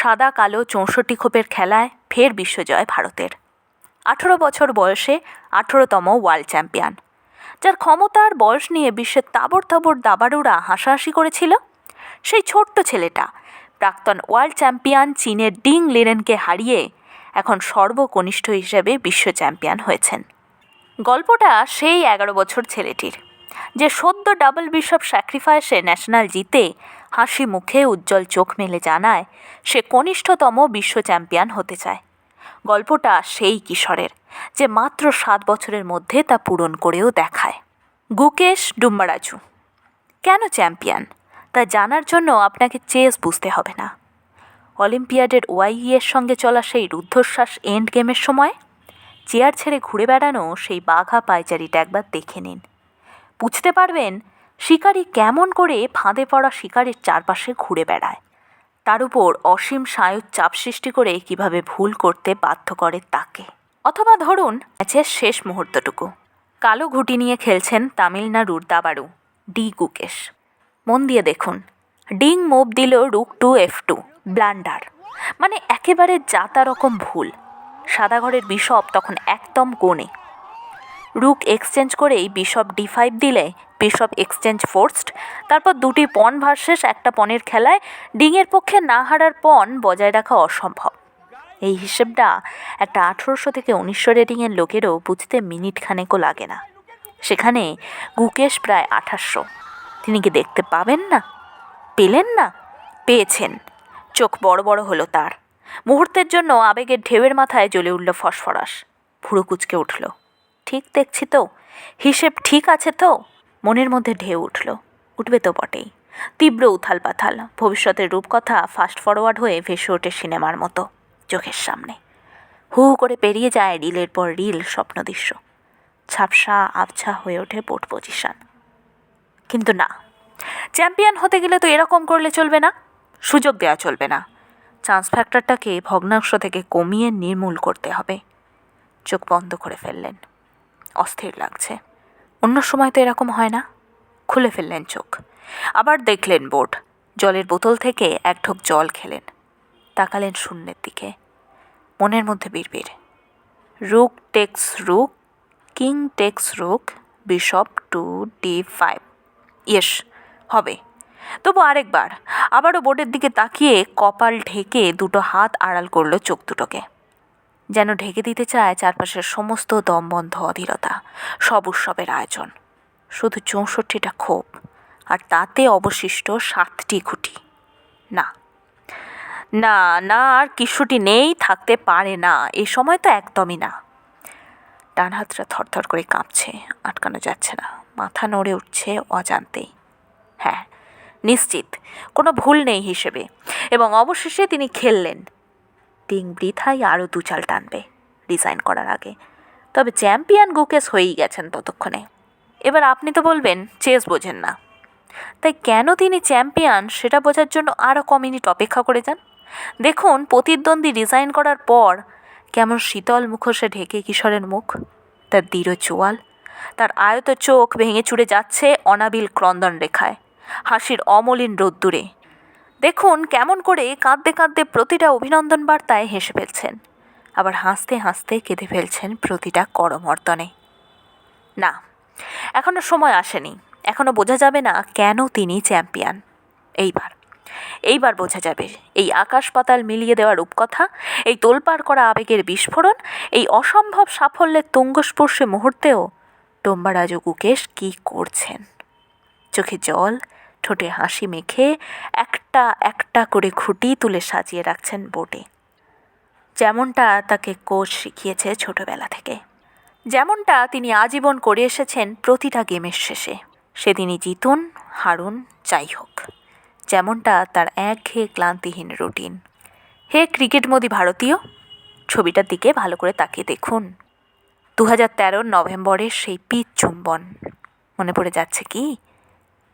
সাদা, কালো, চৌষট্টি খোপের খেলায় ফের বিশ্বজয় ভারতের। আঠেরো বছর বয়সে আঠেরোতম ওয়ার্ল্ড চ্যাম্পিয়ন। যার ক্ষমতার বয়স নিয়ে বিশ্বের তাবড় তাবড় দাবাড়ুরা হাসাহাসি করেছিল, সেই ছোট্ট ছেলেটা, প্রাক্তন ওয়ার্ল্ড চ্যাম্পিয়ন চীনের ডিং লিরেনকে হারিয়ে এখন সর্বকনিষ্ঠ হিসেবে বিশ্ব চ্যাম্পিয়ন হয়েছেন। গল্পটা সেই এগারো বছর ছেলেটির, যে সদ্য ডাবল বিশপ স্যাক্রিফাইসে ন্যাশনাল জিতে হাসি মুখে উজ্জ্বল চোখ মেলে জানায়, সে কনিষ্ঠতম বিশ্ব চ্যাম্পিয়ন হতে চায়। গল্পটা সেই কিশোরের, যে মাত্র সাত বছরের মধ্যে তা পূরণ করেও দেখায়। গুকেশ ডুম্বারাজু কেন চ্যাম্পিয়ন? তা জানার জন্য আপনাকে চেস বুঝতে হবে না। অলিম্পিয়াডের ওয়াইইয়ের সঙ্গে চলা সেই রুদ্ধশ্বাস এন্ড গেমের সময়? চেয়ার ছেড়ে ঘুরে বেড়ানো সেই বাঘা পায়চারিটা একবার দেখে নিন। বুঝতে পারবেন শিকারি কেমন করে ফাঁদে পড়া শিকারির চারপাশে ঘুরে বেড়ায়? তার উপর অসীম স্নায়ুর চাপ সৃষ্টি করে কীভাবে ভুল করতে বাধ্য করে তাকে? অথবা ধরুন, ম্যাচের শেষ মুহূর্তটুকু। কালো ঘুটি নিয়ে খেলছেন তামিলনাড়ুর দাবাড়ু, ডি গুকেশ। মন দিয়ে দেখুন, ডিং মুভ দিল rook to F two, blunder. মানে একেবারে যাতা রকম ভুল। সাদাঘরের বিশপ তখন একদম কোণে। রুক এক্সচেঞ্জ করেই বিশপ ডি ফাইভ দিলে বিশপ এক্সচেঞ্জ ফোর্সড তারপর দুটি পন ভার্সেস একটা পনেরো খেলায় ডিঙের পক্ষে না হারার পণ বজায় রাখা অসম্ভব। এই হিসেবটা একটা আঠেরোশো থেকে উনিশশো রেটিংয়ের লোকেরও বুঝতে মিনিট খানেকও লাগে না। সেখানে গুকেশ প্রায় আঠাশশো তিনি কি দেখতে পাবেন না? পেলেন না? পেয়েছেন। চোখ বড় বড় হলো তার। মুহূর্তের জন্য আবেগের ঢেউয়ের মাথায় জ্বলে উঠল ফসফরাস। ভুড়ো কুচকে উঠল। ঠিক দেখছি তো? হিসেব ঠিক আছে তো? মনের মধ্যে ঢেউ উঠল। উঠবে তো বটেই। তীব্র উথাল পাথাল ভবিষ্যতের রূপকথা ফাস্ট ফরওয়ার্ড হয়ে ভেসে ওঠে সিনেমার মতো চোখের সামনে। হু করে পেরিয়ে যায় রিলের পর রিল স্বপ্ন দৃশ্য। ঝাপসা আবছা হয়ে ওঠে বোট পজিশন কিন্তু না চ্যাম্পিয়ন হতে গেলে তো এরকম করলে চলবে না। সুযোগ দেওয়া চলবে না। চান্স ফ্যাক্টরটাকে ভগ্নাংশ থেকে কমিয়ে নির্মূল করতে হবে। চোখ বন্ধ করে ফেললেন। অস্থির লাগছে। সময় তো এরকম হয় না। খুলে ফেললেন চোখ। আবার দেখলেন বোর্ড জলের বোতল থেকে এক ঢোক জল খেলেন। তাকালেন শূন্যের দিকে। মনের মধ্যে বিড়বিড়। Rook takes rook king takes rook bishop to d five. Yes, হবে। তবু আরেকবার, আবারও বোর্ডের দিকে তাকিয়ে কপাল ঢেকে দুটো হাত আড়াল করল চোখ দুটোকে। যেন ঢেকে দিতে চায় চারপাশের সমস্ত দমবন্ধ অধীরতা, সব উৎসবের আয়োজন। শুধু চৌষট্টিটা ক্ষোভ, আর তাতে অবশিষ্ট সাতটি খুঁটি। না না না, আর কিশোরটি নেই, থাকতে পারে না, এ সময় তো একদমই না। ডান হাতটা থরথর করে কাঁপছে, আটকানো যাচ্ছে না, মাথা নড়ে উঠছে অজান্তেই। হ্যাঁ নিশ্চিত, কোনো ভুল নেই হিসেবে, এবং অবশেষে তিনি খেললেন। টিং বৃথাই আরও দু চাল টানবে রিজাইন করার আগে। তবে চ্যাম্পিয়ন গুকেস হয়েই গেছেন ততক্ষণে। এবার আপনি তো বলবেন চেস বোঝেন না। তাই কেন তিনি চ্যাম্পিয়ন সেটা বোঝার জন্য আরও ক মিনিট অপেক্ষা করে যান? দেখুন, প্রতিদ্বন্দ্বী রিজাইন করার পর কেমন শীতল মুখোশে ঢেকে কিশোরের মুখ, তার দৃঢ় চোয়াল, তার আয়ত চোখ ভেঙে চুড়ে যাচ্ছে অনাবিল ক্রন্দন রেখায় হাসির অমলিন রোদ্দুরে। দেখুন কেমন করে কাঁদতে কাঁদতে প্রতিটা অভিনন্দন বার্তায় হেসে ফেলছেন। আবার হাসতে হাসতে কেঁদে ফেলছেন প্রতিটা করমর্দনে। না এখনও সময় আসেনি। এখনও বোঝা যাবে না কেন তিনি চ্যাম্পিয়ন। এইবার এইবার বোঝা যাবে। এই আকাশ পাতাল মিলিয়ে দেওয়া রূপকথা, এই তোলপাড় করা আবেগের বিস্ফোরণ, এই অসম্ভব সাফল্যের তুঙ্গস্পর্শে মুহূর্তেও টোম্বারাজু গুকেশ কী করছেন? চোখে জল ঠোঁটে হাসি মেখে একটা একটা করে খুঁটি তুলে সাজিয়ে রাখছেন বোটে। যেমনটা তাকে কোচ শিখিয়েছে ছোটবেলা থেকে। যেমনটা তিনি আজীবন করে এসেছেন প্রতিটা গেমের শেষে। সেদিনই জিতুন, হারুন, যাই হোক। যেমনটা তার একঘেয়ে ক্লান্তিহীন রুটিন। হে ক্রিকেট মোদি ভারতীয়, ছবিটার দিকে ভালো করে তাকিয়ে দেখুন। দু হাজার নভেম্বরের সেই পিচ চুম্বন মনে পড়ে যাচ্ছে কি?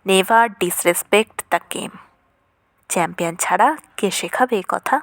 Never disrespect the game. Champion ছাড়া কে শেখাবে কথা?